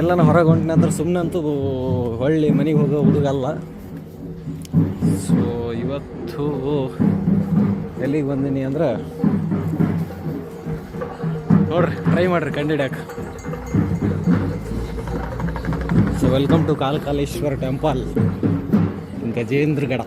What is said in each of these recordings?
ಎಲ್ಲನ ಹೊರಗೆ ಹೊಂಟಿನ ಅಂದ್ರೆ ಸುಮ್ಮನೆ ಅಂತೂ ಹೊಳ್ಳಿ ಮನೆಗೆ ಹೋಗೋ ಹುಡುಗಲ್ಲ ಸೊ ಇವತ್ತು ಎಲ್ಲಿಗೆ ಬಂದೀನಿ ಅಂದ್ರೆ ನೋಡ್ರಿ ಟ್ರೈ ಮಾಡ್ರಿ, ಕಂಡಿಡ್ಯಾಕ. So welcome to Kalakaleshwara temple Gajendragad.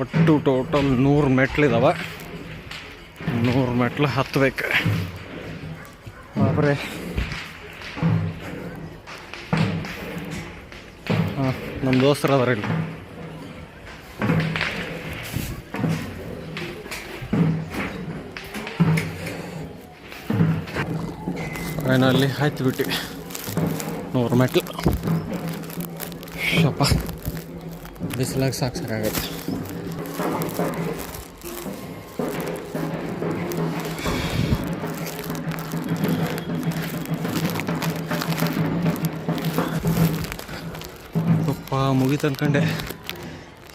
ಒಟ್ಟು ಟೋಟಲ್ ನೂರು ಮೆಟ್ಲಿದಾವ. ನೂರು ಮೆಟ್ಲು ಹತ್ತಬೇಕು ಬಾಬ್ರೆ. ಹಾಂ ನಮ್ಮ ದೋಸ್ತರು ಅದಾರ ಇಲ್ಲಿ. ಫೈನಲ್ಲಿ ಹಾಯ್ತು ಬಿಟ್ಟಿವಿ ನೂರು ಮೆಟ್ಲು. ಶಪ್ಪ. ಬಿಸಿಲಾಗ ಸಾಕು ಸಾಕಾಗತ್ತೆ ಪಪ್ಪ, ಮುಗಿತು ಅನ್ಕೊಂಡೆ.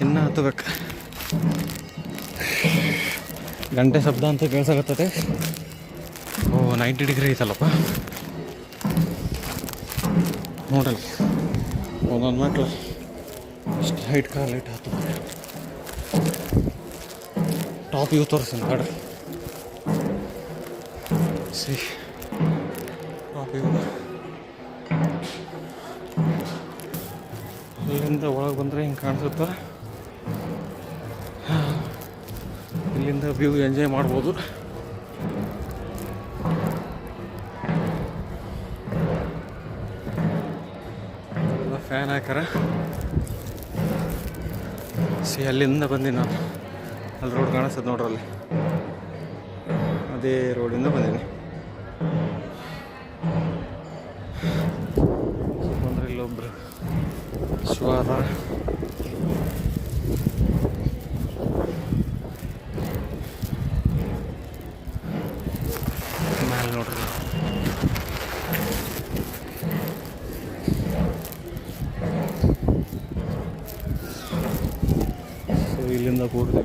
ಇನ್ನ ಹತ್ತಬೇಕು. ಗಂಟೆ ಶಬ್ದ ಅಂತ ಕೇಳಿಸಾಗತ್ತದೆ ಓ, ನೈಂಟಿ ಡಿಗ್ರಿ ಐತಲ್ಲಪ್ಪ. ನೋಡಲ್ಲ. ಒಂದೊಂದು ಮೆಟ್ಲು ಹೈಟ್ ಕಾರ್ ಲೈಟ್ ಹತ್ತು ಟಾಪ್ ಇವು ತೋರಿಸ್ತೀನಿ ನೋಡ್ರಿ ಸಿ. ಟಾಪ್ ಇವು. ಇಲ್ಲಿಂದ ಒಳಗೆ ಬಂದರೆ ಹಿಂಗೆ ಕಾಣಿಸುತ್ತೆ. ಇಲ್ಲಿಂದ ವ್ಯೂ ಎಂಜಾಯ್ ಮಾಡ್ಬೋದು. ಫ್ಯಾನ್ ಹಾಕಾರ ಸಿ ಅಲ್ಲಿಂದ ಬಂದೀನಿ ನಾನು. ಅಲ್ಲಿ ರೋಡ್ ಕಾಣಿಸ್ತದೆ ನೋಡ್ರಲ್ಲಿ. ಅದೇ ರೋಡಿಂದ ಬಂದೀನಿ. ಬಂದ್ರೆ ಇಲ್ಲೊಬ್ರು ಶಿವ ಅದಾರ ಮ್ಯಾಲೆ ನೋಡ್ರಿ ಸೊ ಕೂಡಿದೆ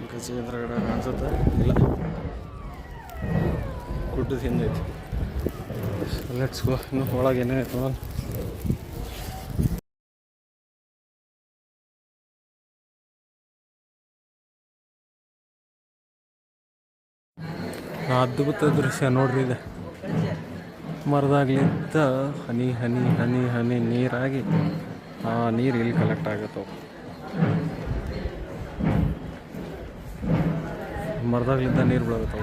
ಕೂಡ್ತೀವಿ ಹೊರಗಡೆ ಕಾಣಿಸುತ್ತೆ. ಇಲ್ಲ. ಗುಡ್ಡದ ಹಿಂದೆ ಲೆಟ್ಸ್ ಗೋ ಇನ್ನು ಒಳಗೆ ಏನೇನೈತೆ ಅದ್ಭುತ ದೃಶ್ಯ ನೋಡ್ರಿ ಇದೆ. ಮರದಾಗ್ಲಿಂತ ಹನಿ ಹನಿ ಹನಿ ಹನಿ ನೀರಾಗಿ ಆ ನೀರು ಇಲ್ಲಿ ಕಲೆಕ್ಟ್ ಆಗುತ್ತವು ಮರದಾಗ್ಲಿಂದ ನೀರು ಬೀಳಬೇಕು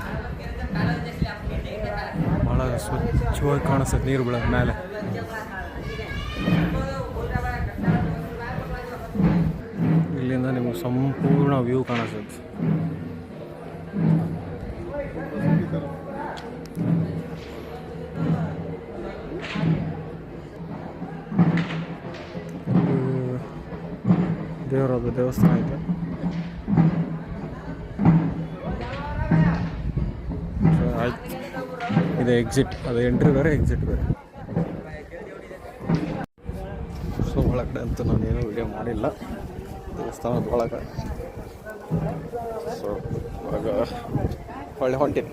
ಭಾಳ ಸ್ವಚ್ಛವಾಗಿ ಕಾಣಿಸ್ತದೆ ನೀರು ಬೀಳೋದು ಮೇಲೆ. ಇಲ್ಲಿಂದ ನಿಮಗೆ ಸಂಪೂರ್ಣ ವ್ಯೂ ಕಾಣಿಸ್ತದೆ. ದೇವರದು ದೇವಸ್ಥಾನ ಐತೆ. ಇದು ಎಕ್ಸಿಟ್ ಅದು ಎಂಟ್ರಿ ಬೇರೆ ಎಕ್ಸಿಟ್ ಬೇರೆ. ಸೊ, ಒಳಗಡೆ ಅಂತೂ ನಾನೇನು ವಿಡಿಯೋ ಮಾಡಿಲ್ಲ. ದೇವಸ್ಥಾನದ ಒಳಗೆ. ಸೊ ಇವಾಗ ಒಳ್ಳೆ ಹೊಂಟೀನಿ.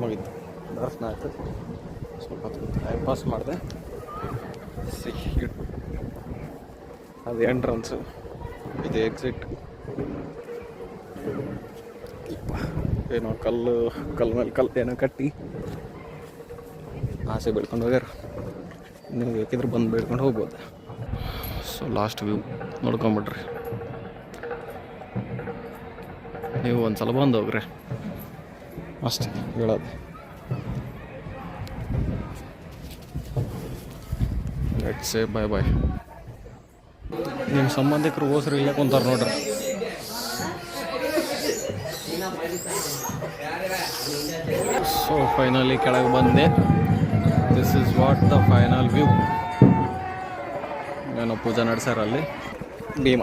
ಮುಗಿತು. ದರ್ಶನ ಆಯಿತು. ಸ್ವಲ್ಪ ಟೈಮ್ ಪಾಸ್ ಮಾಡಿದೆ. ಸಿಕ್ಕಿ ಅದು ಎಂಟ್ರನ್ಸು ಇದು ಎಕ್ಸಿಟ್ ಏನೋ ಕಲ್ಲು ಕಲ್ಲು ಮೇಲೆ ಕಲ್ಲು ಏನೋ ಕಟ್ಟಿ ಆಸೆ ಬೆಳ್ಕೊಂಡು ಹೋಗ್ಯಾರ. ನೀವು ಬೇಕಿದ್ರೆ ಬಂದು ಬೇಡ್ಕೊಂಡು ಹೋಗ್ಬೋದು. ಸೊ ಲಾಸ್ಟ್ ವ್ಯೂ ನೋಡ್ಕೊಂಬಿಡ್ರಿ. ನೀವು ಒಂದು ಸಲ ಬಂದು ಹೋಗ್ರಿ. ಅಷ್ಟೇ ಹೇಳೋದು. ಲೆಟ್ಸ್ ಸೇ ಬಾಯ್ ಬಾಯ್ ನಿಮ್ಮ ಸಂಬಂಧಿಕರು ಹೋಸ್ರಿ ಇಲ್ಲೇ ಕುಂತಾರೆ ನೋಡ್ರಿ. ಸೊ ಫೈನಲಿ ಕೆಳಗೆ ಬಂದೆ. This is what the final view ಏನೋ ಪೂಜೆ ನಡೆಸ್ಯಾರ ಅಲ್ಲಿ. ಭೀಮ.